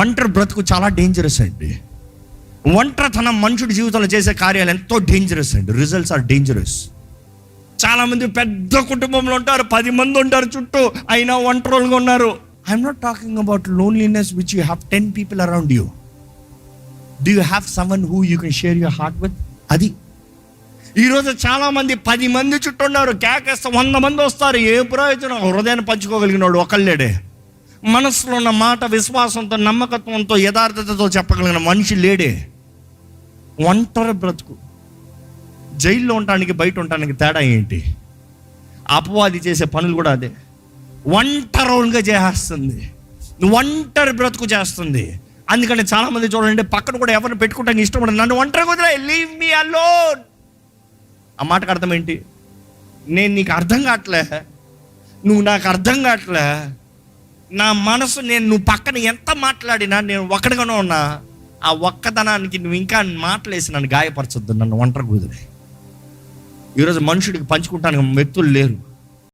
ఒంటరి బ్రతుకు చాలా డేంజరస్ అండి. ఒంటరితనం మనుషుడి జీవితంలో చేసే కార్యాలు ఎంతో డేంజరస్ అండి. రిజల్ట్స్ ఆర్ డేంజరస్ చాలామంది పెద్ద కుటుంబంలో ఉంటారు పది మంది ఉంటారు చుట్టూ అయినా ఒంటరులుగా ఉన్నారు. I'm not talking about loneliness which you have ten people around you do you have someone who you can share your heart with అది. ఈరోజు చాలామంది పది మంది చుట్టూ ఉన్నారు కేకేస్తే వంద మంది వస్తారు ఏ ప్రయోజనం? హృదయాన్ని పంచుకోగలిగిన వాడు ఒకళ్ళేడే. మనసులో ఉన్న మాట విశ్వాసంతో నమ్మకత్వంతో యథార్థతతో చెప్పగలిగిన మనిషి లేడే. ఒంటరి బ్రతుకు. జైల్లో ఉండటానికి బయట ఉండటానికి తేడా ఏంటి? అపవాది చేసే పనులు కూడా అదే. ఒంటరిగా చేస్తుంది. ఒంటరి బ్రతుకు చేస్తుంది. అందుకని చాలా మంది చూడండి పక్కన కూడా ఎవరిని పెట్టుకోవడానికి ఇష్టపడదు నన్ను ఒంటరి కుదిరే లీవ్ మీ అలోన్. ఆ మాటకు అర్థం ఏంటి? నేను నీకు అర్థం కావట్లే. నువ్వు నాకు అర్థం కావట్లే. నా మనసు నేను నువ్వు పక్కన ఎంత మాట్లాడినా నేను ఒక్కడిగానే ఉన్నా ఆ ఒక్కదనానికి నువ్వు ఇంకా మాటలేసి నన్ను గాయపరచొద్దు నన్ను ఒంటరి కుదిరే ఈరోజు మనుషుడికి పంచుకుంటానికి వ్యక్తులు లేరు.